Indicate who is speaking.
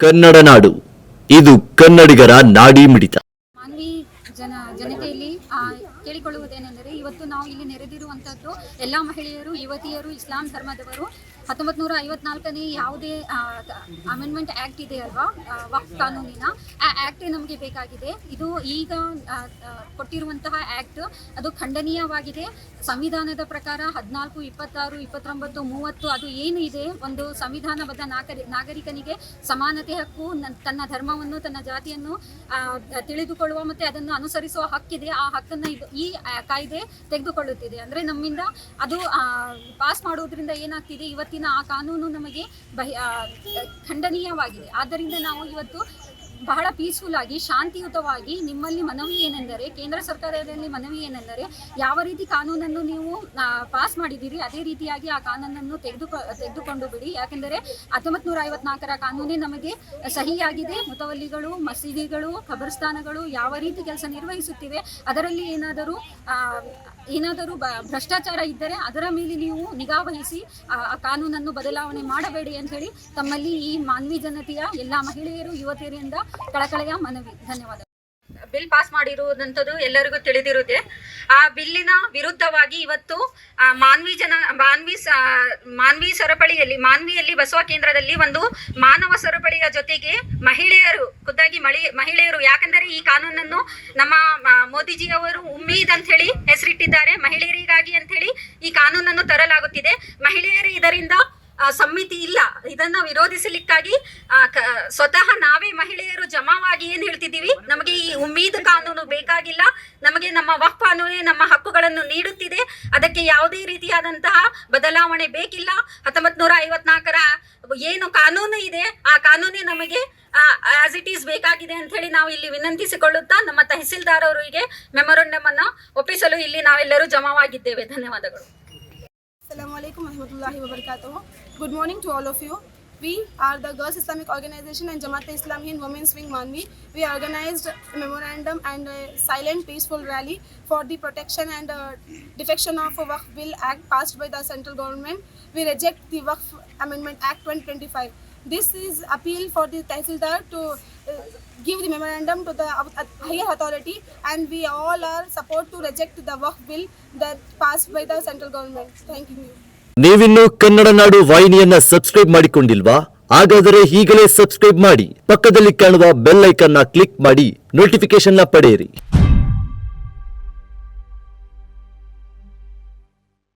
Speaker 1: ಕನ್ನಡ ನಾಡು. ಇದು ಕನ್ನಡಿಗರ ನಾಡಿ ಮಿಡಿತ.
Speaker 2: ಮಾನ್ವಿ ಜನ ಜನತೆಯಲ್ಲಿ ಆ, ಕೇಳಿಕೊಳ್ಳುವುದೇನೆಂದರೆ ಇವತ್ತು ನಾವು ಇಲ್ಲಿ ನೆರೆದಿರುವಂತದ್ದು ಎಲ್ಲಾ ಮಹಿಳೆಯರು ಯುವತಿಯರು ಇಸ್ಲಾಂ ಧರ್ಮದವರು. ಹತ್ತೊಂಬತ್ತು ನೂರ ಐವತ್ನಾಲ್ಕನೇ ಯಾವುದೇ ಅಮೆಂಡ್ಮೆಂಟ್ ಆಕ್ಟ್ ಇದೆ ಅಲ್ವಾ ಆ, ವಕ್ಫ್ ಕಾನೂನಿನ. ಆ ಆ್ಯಕ್ಟೇ ನಮಗೆ ಬೇಕಾಗಿದೆ. ಇದು ಈಗ ಕೊಟ್ಟಿರುವಂತಹ ಆಕ್ಟ್ ಅದು ಖಂಡನೀಯವಾಗಿದೆ. ಸಂವಿಧಾನದ ಪ್ರಕಾರ ಹದಿನಾಲ್ಕು, ಇಪ್ಪತ್ತಾರು, ಇಪ್ಪತ್ತೊಂಬತ್ತು, ಮೂವತ್ತು ಅದು ಏನು ಇದೆ? ಒಂದು ಸಂವಿಧಾನಬದ್ಧ ನಾಗರಿ, ನಾಗರಿಕನಿಗೆ ಸಮಾನತೆ ಹಕ್ಕು ತನ್ನ ಧರ್ಮವನ್ನು, ತನ್ನ ಜಾತಿಯನ್ನು ತಿಳಿದುಕೊಳ್ಳುವ ಮತ್ತು ಅದನ್ನು ಅನುಸರಿಸುವ ಹಕ್ಕಿದೆ. ಆ ಹಕ್ಕನ್ನು ಇದು ಈ ಕಾಯ್ದೆ ತೆಗೆದುಕೊಳ್ಳುತ್ತಿದೆ. ಅಂದರೆ ನಮ್ಮಿಂದ ಅದು ಪಾಸ್ ಮಾಡುವುದರಿಂದ ಏನಾಗ್ತಿದೆ? ಇವತ್ತಿನ ಆ ಕಾನೂನು ನಮಗೆ ಬಹಿ ಖಂಡನೀಯವಾಗಿದೆ. ಆದ್ದರಿಂದ ನಾವು ಇವತ್ತು ಬಹಳ ಪೀಸ್ಫುಲ್ ಆಗಿ, ಶಾಂತಿಯುತವಾಗಿ ನಿಮ್ಮಲ್ಲಿ ಮನವಿ ಏನೆಂದರೆ, ಕೇಂದ್ರ ಸರ್ಕಾರದಲ್ಲಿ ಮನವಿ ಏನೆಂದರೆ, ಯಾವ ರೀತಿ ಕಾನೂನನ್ನು ನೀವು ಪಾಸ್ ಮಾಡಿದ್ದೀರಿ, ಅದೇ ರೀತಿಯಾಗಿ ಆ ಕಾನೂನನ್ನು ತೆಗೆದುಕೊ, ತೆಗೆದುಕೊಂಡು ಬಿಡಿ. ಯಾಕೆಂದರೆ ಹತ್ತೊಂಬತ್ತು ನೂರ ಐವತ್ನಾಲ್ಕರ ಕಾನೂನೇ ನಮಗೆ ಸಹಿಯಾಗಿದೆ. ಮುತವಲ್ಲಿಗಳು, ಮಸೀದಿಗಳು ಖಬರ್ಸ್ಥಾನಗಳು ಯಾವ ರೀತಿ ಕೆಲಸ ನಿರ್ವಹಿಸುತ್ತಿವೆ, ಅದರಲ್ಲಿ ಏನಾದರೂ ಏನಾದರೂ ಭ್ರಷ್ಟಾಚಾರ ಇದ್ದರೆ ಅದರ ಮೇಲೆ ನೀವು ನಿಗಾ ವಹಿಸಿ, ಆ ಕಾನೂನನ್ನು ಬದಲಾವಣೆ ಮಾಡಬೇಡಿ ಅಂತ ಹೇಳಿ ತಮ್ಮಲ್ಲಿ ಈ ಮಾನವಿ ಜನತೆಯ, ಎಲ್ಲ ಮಹಿಳೆಯರು, ಯುವತಿಯರಿಂದ ಕಳಕಳೆಯ ಮನವಿ. ಧನ್ಯವಾದ ಬಿಲ್ ಪಾಸ್ ಮಾಡಿರುವುದಂಥದ್ದು ಎಲ್ಲರಿಗೂ ತಿಳಿದಿರುತ್ತೆ. ಆ ಬಿಲ್ಲಿನ ವಿರುದ್ಧವಾಗಿ ಇವತ್ತು ಮಾನ್ವಿ ಜನ, ಮಾನ್ವಿ ಮಾನ್ವಿ ಸರಪಳಿಯಲ್ಲಿ, ಮಾನ್ವಿಯಲ್ಲಿ ಬಸವ ಕೇಂದ್ರದಲ್ಲಿ ಒಂದು ಮಾನವ ಸರಪಳಿಯ ಜೊತೆಗೆ ಮಹಿಳೆಯರು, ಖುದ್ದಾಗಿ ಮಳಿ, ಮಹಿಳೆಯರು, ಯಾಕಂದರೆ ಈ ಕಾನೂನನ್ನು ನಮ್ಮ ಮೋದಿಜಿ ಮೋದಿಜಿಯವರು ಉಮ್ಮೀದ್ ಅಂತ ಹೇಳಿ ಹೆಸರಿಟ್ಟಿದ್ದಾರೆ. ಮಹಿಳೆಯರಿಗಾಗಿ ಅಂತ ಹೇಳಿ ಈ ಕಾನೂನನ್ನು ತರಲಾಗುತ್ತಿದೆ. ಮಹಿಳೆಯರು ಇದರಿಂದ ಆ, ಸಮ್ಮಿತಿ ಇಲ್ಲ. ಇದನ್ನ ವಿರೋಧಿಸಲಿಕ್ಕಾಗಿ ಸ್ವತಃ ನಾವೇ ಮಹಿಳೆಯರು ಜಮಾವಾಗಿ ಏನ್ ಹೇಳ್ತಿದ್ದೀವಿ? ನಮಗೆ ಈ ಉಮ್ಮೀದ್ ಕಾನೂನು ಬೇಕಾಗಿಲ್ಲ. ನಮಗೆ ನಮ್ಮ ವಕ್ ಕಾನೂನೇ ನಮ್ಮ ಹಕ್ಕುಗಳನ್ನು ನೀಡುತ್ತಿದೆ. ಅದಕ್ಕೆ ಯಾವುದೇ ರೀತಿಯಾದಂತಹ ಬದಲಾವಣೆ ಬೇಕಿಲ್ಲ. ಹತ್ತೊಂಬತ್ ನೂರ ಐವತ್ನಾಲ್ಕರ ಏನು ಕಾನೂನು ಇದೆ ಆ ಕಾನೂನೇ ನಮಗೆ ಆಸ್ ಇಟ್ ಈಸ್ ಬೇಕಾಗಿದೆ ಅಂತ ಹೇಳಿ ನಾವು ಇಲ್ಲಿ ವಿನಂತಿಸಿಕೊಳ್ಳುತ್ತಾ ನಮ್ಮ ತಹಸೀಲ್ದಾರ್ ಅವರಿಗೆ ಮೆಮೊರಂಡಮ್ ಅನ್ನು ಒಪ್ಪಿಸಲು ಇಲ್ಲಿ ನಾವೆಲ್ಲರೂ ಜಮಾವಾಗಿದ್ದೇವೆ. ಧನ್ಯವಾದಗಳು.
Speaker 3: Assalamu alaikum warahmatullahi wabarakatuh. Good morning to all of you. We are the Girls Islamic Organization and Jamaat Islami and Women's Wing Manvi. We organized a memorandum and a silent peaceful rally for the protection and uh, defection of a Waqf Bill Act passed by the central government. We reject the Waqf Amendment Act 2025. This is appeal for the Tehsildar to uh, give the memorandum to the uh, higher authority and we all are support to reject the work Bill that passed by the central government. Thank you.
Speaker 1: ನೀವಿನ್ನು ಕನ್ನಡ ನಾಡು ವಾಹಿನಿಯನ್ನ subscribe ಮಾಡಿಕೊಂಡಿಲ್ವಾ ಹಾಗಾದರೆ ಈಗಲೇ subscribe ಮಾಡಿ ಪಕ್ಕದಲ್ಲಿ ಕಾಣುವ bell ಐಕನ್ನ click ಮಾಡಿ ನೋಟಿಫಿಕೇಶನ್ನ ಪಡೆಯಿರಿ